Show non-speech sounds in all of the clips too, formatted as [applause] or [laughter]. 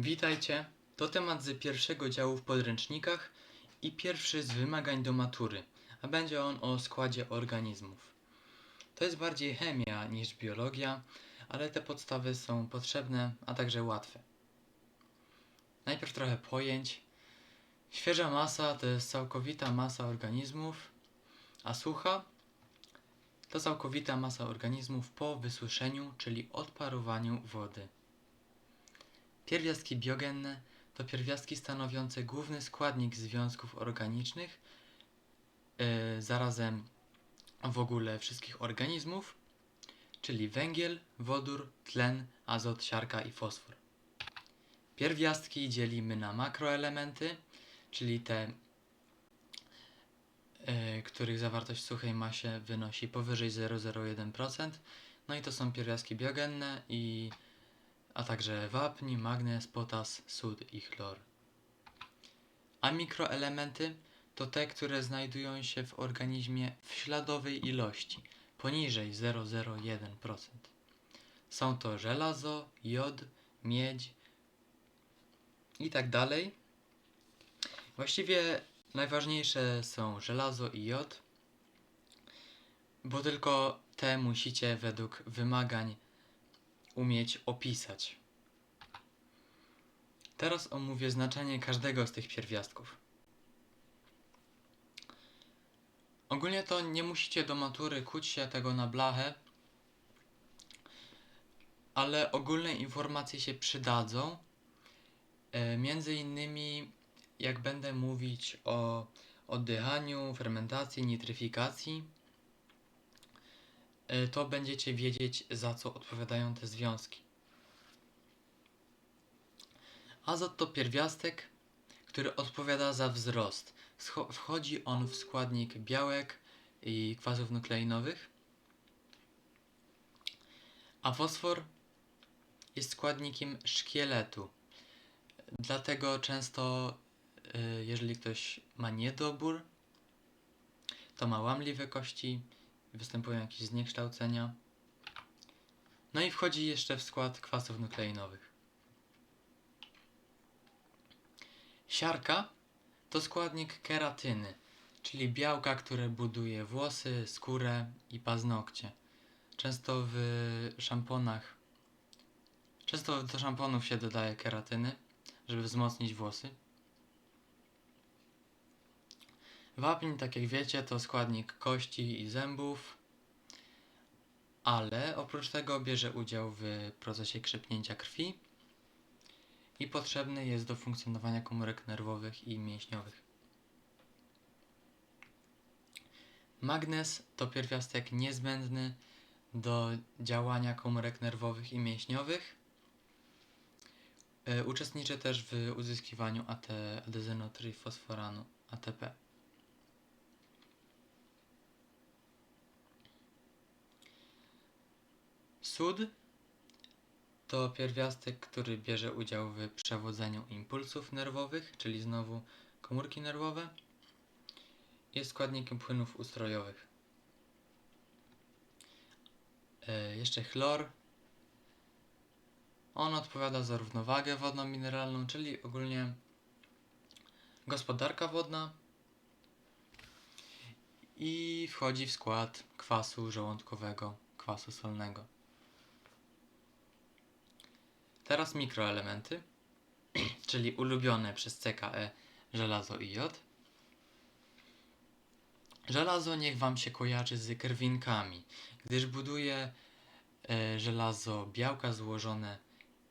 Witajcie. To temat z pierwszego działu w podręcznikach i pierwszy z wymagań do matury, a będzie on o składzie organizmów. To jest bardziej chemia niż biologia, ale te podstawy są potrzebne, a także łatwe. Najpierw trochę pojęć. Świeża masa to jest całkowita masa organizmów, a sucha to całkowita masa organizmów po wysuszeniu, czyli odparowaniu wody. Pierwiastki biogenne to pierwiastki stanowiące główny składnik związków organicznych, yy, zarazem w ogóle wszystkich organizmów, czyli węgiel, wodór, tlen, azot, siarka i fosfor. Pierwiastki dzielimy na makroelementy, czyli te, yy, których zawartość w suchej masie wynosi powyżej 0,01%. No i to są pierwiastki biogenne i a także wapń, magnez, potas, sód i chlor. A mikroelementy to te, które znajdują się w organizmie w śladowej ilości, poniżej 0,01%. Są to żelazo, jod, miedź i tak dalej. Właściwie najważniejsze są żelazo i jod, bo tylko te musicie według wymagań umieć opisać. Teraz omówię znaczenie każdego z tych pierwiastków. Ogólnie to nie musicie do matury kuć się tego na blachę, ale ogólne informacje się przydadzą. E, między innymi, jak będę mówić o oddychaniu, fermentacji, nitryfikacji, to będziecie wiedzieć, za co odpowiadają te związki. Azot to pierwiastek, który odpowiada za wzrost. Wchodzi on w składnik białek i kwasów nukleinowych. A fosfor jest składnikiem szkieletu. Dlatego często, y, jeżeli ktoś ma niedobór, to ma łamliwe kości, występują jakieś zniekształcenia. No i wchodzi jeszcze w skład kwasów nukleinowych. Siarka to składnik keratyny, czyli białka, które buduje włosy, skórę i paznokcie. Często w szamponach, często do szamponów się dodaje keratyny, żeby wzmocnić włosy. Wapń, tak jak wiecie, to składnik kości i zębów, ale oprócz tego bierze udział w procesie krzepnięcia krwi i potrzebny jest do funkcjonowania komórek nerwowych i mięśniowych. Magnez to pierwiastek niezbędny do działania komórek nerwowych i mięśniowych. E, Uczestniczy też w uzyskiwaniu AT, adezynotryfosforanu ATP. Sód to pierwiastek, który bierze udział w przewodzeniu impulsów nerwowych, czyli znowu komórki nerwowe. Jest składnikiem płynów ustrojowych. E, jeszcze chlor. On odpowiada za równowagę wodno-mineralną, czyli ogólnie gospodarka wodna i wchodzi w skład kwasu żołądkowego, kwasu solnego. Teraz mikroelementy, [clears throat] czyli ulubione przez CKE żelazo i jod. Żelazo niech Wam się kojarzy z krwinkami, gdyż buduje e, żelazo białka złożone,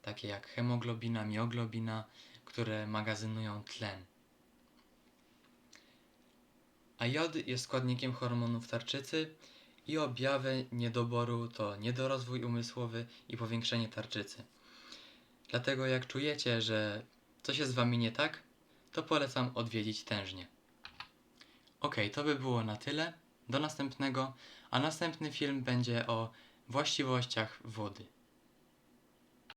takie jak hemoglobina, mioglobina, które magazynują tlen. A jod jest składnikiem hormonów tarczycy i objawy niedoboru to niedorozwój umysłowy i powiększenie tarczycy. Dlatego jak czujecie, że coś jest z wami nie tak, to polecam odwiedzić tężnie. Ok, to by było na tyle. Do następnego, a następny film będzie o właściwościach wody.